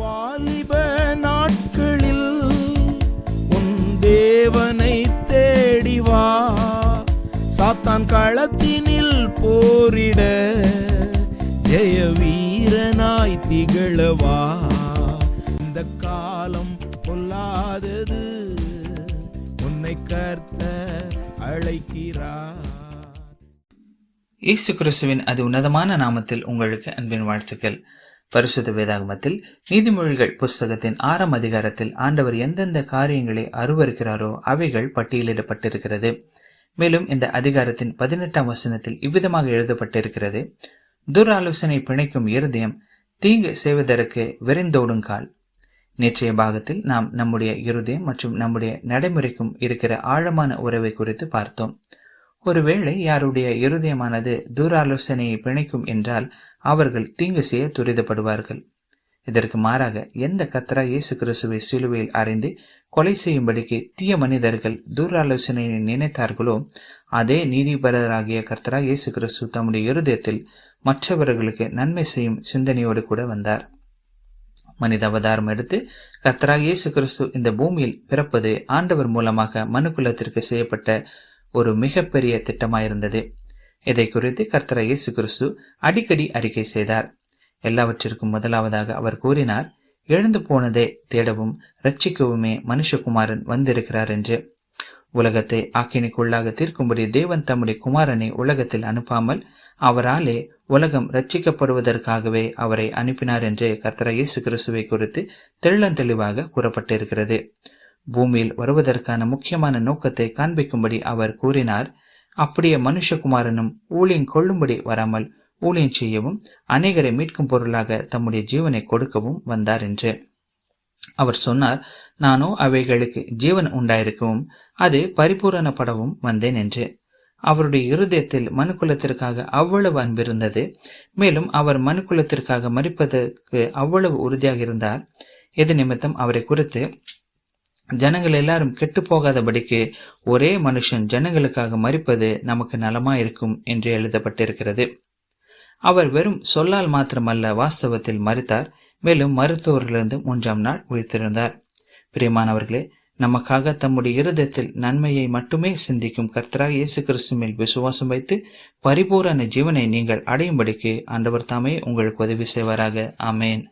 வாலிப நாட்களில் உன் தேவனை தேடி வா. சாத்தான் களத்தினில் போரிட ஜெய வீரனாய் திகழவா. இந்த காலம் பொல்லாதது உன்னை கர்த்த அழைக்கிறா. இயேசு கிறிஸ்துவின் அது உன்னதமான நாமத்தில் உங்களுக்கு அன்பின் வாழ்த்துக்கள். பரிசுத்த வேதாகமத்தில் நீதிமொழிகள் புஸ்தகத்தின் ஆறாம் அதிகாரத்தில் ஆண்டவர் எந்தெந்த காரியங்களை அருவருக்கிறாரோ அவைகள் பட்டியலிடப்பட்டிருக்கிறது. மேலும் இந்த அதிகாரத்தின் பதினெட்டாம் வசனத்தில் இவ்விதமாக எழுதப்பட்டிருக்கிறது. துராலோசனை பிணைக்கும் இருதயம் தீங்கு செய்வதற்கு விரைந்தோடுங்கால் நேற்றைய பாகத்தில் நாம் நம்முடைய இருதயம் மற்றும் நம்முடைய நடைமுறைக்கும் இருக்கிற ஆழமான உறவை குறித்து பார்த்தோம். ஒருவேளை யாருடைய இருதயமானது தூராலோசனையை பிணைக்கும் என்றால் அவர்கள் தீங்கு செய்ய துரிதப்படுவார்கள். இதற்கு மாறாக எந்த கத்தரா இயேசு கிறிஸ்துவை சிலுவையில் அறிந்து கொலை செய்யும்படிக்கு தீய மனிதர்கள் தூராலோசனையை நினைத்தார்களோ அதே நீதிபரராகிய கர்த்தரா இயேசு கிறிஸ்து தம்முடைய இருதயத்தில் மற்றவர்களுக்கு நன்மை செய்யும் சிந்தனையோடு கூட வந்தார். மனித அவதாரம் எடுத்து கர்த்தராக இயேசு கிறிஸ்து இந்த பூமியில் பிறப்பது ஆண்டவர் மூலமாக மனுக்குலத்திற்கு செய்யப்பட்ட ஒரு மிகப்பெரிய திட்டமாயிருந்தது. இதை குறித்து கர்த்தர இயேசு கிறிஸ்து அடிக்கடி அறிக்கை செய்தார். எல்லாவற்றிற்கும் முதலாவதாக அவர் கூறினார் எழுந்து போனதை தேடவும் ரட்சிக்கவுமே மனுஷகுமாரன் வந்திருக்கிறார் என்று. உலகத்தை ஆக்கினிக்குள்ளாக தீர்க்கும்படி தேவன் தம்முடைய குமாரனை உலகத்தில் அனுப்பாமல் அவராலே உலகம் ரட்சிக்கப்படுவதற்காகவே அவரை அனுப்பினார் என்று கர்த்தர இயேசு கிறிஸ்துவை குறித்து தெள்ளந்தெளிவாக கூறப்பட்டிருக்கிறது. பூமியில் வருவதற்கான முக்கியமான நோக்கத்தை காண்பிக்கும்படி அவர் கூறினார். அப்படியே மனுஷகுமாரனும் ஊழியம் கொள்ளும்படி வராமல் ஊழியம் செய்யவும் அநேகரை மீட்கும் பொருளாக தம்முடைய ஜீவனை கொடுக்கவும் வந்தார் என்று. அவர் சொன்னார் நானோ அவைகளுக்கு ஜீவன் உண்டாயிருக்கவும் அது பரிபூரணப்படவும் வந்தேன் என்று. அவருடைய இருதயத்தில் மனுக்குலத்திற்காக அவ்வளவு அன்பிருந்தது. மேலும் அவர் மனுக்குலத்திற்காக மறிப்பதற்கு அவ்வளவு உறுதியாக இருந்தார் எது நிமித்தம் அவரை குறித்து ஜனங்கள் எல்லாரும் கெட்டு போகாதபடிக்கு ஒரே மனுஷன் ஜனங்களுக்காக மறிப்பது நமக்கு நலமா இருக்கும் என்று எழுதப்பட்டிருக்கிறது. அவர் வெறும் சொல்லால் மாத்திரமல்ல வாஸ்தவத்தில் மறித்தார். மேலும் மருத்துவரிலிருந்து மூன்றாம் நாள் உயிர்த்திருந்தார். பிரியமானவர்களே நமக்காக தம்முடைய இருதயத்தில் நன்மையை மட்டுமே சிந்திக்கும் கர்த்தராக இயேசு கிறிஸ்து மேல் விசுவாசம் வைத்து பரிபூரண ஜீவனை நீங்கள் அடையும்படிக்கு ஆண்டவர் தாமே உங்களுக்கு உதவி செய்வாராக. ஆமேன்.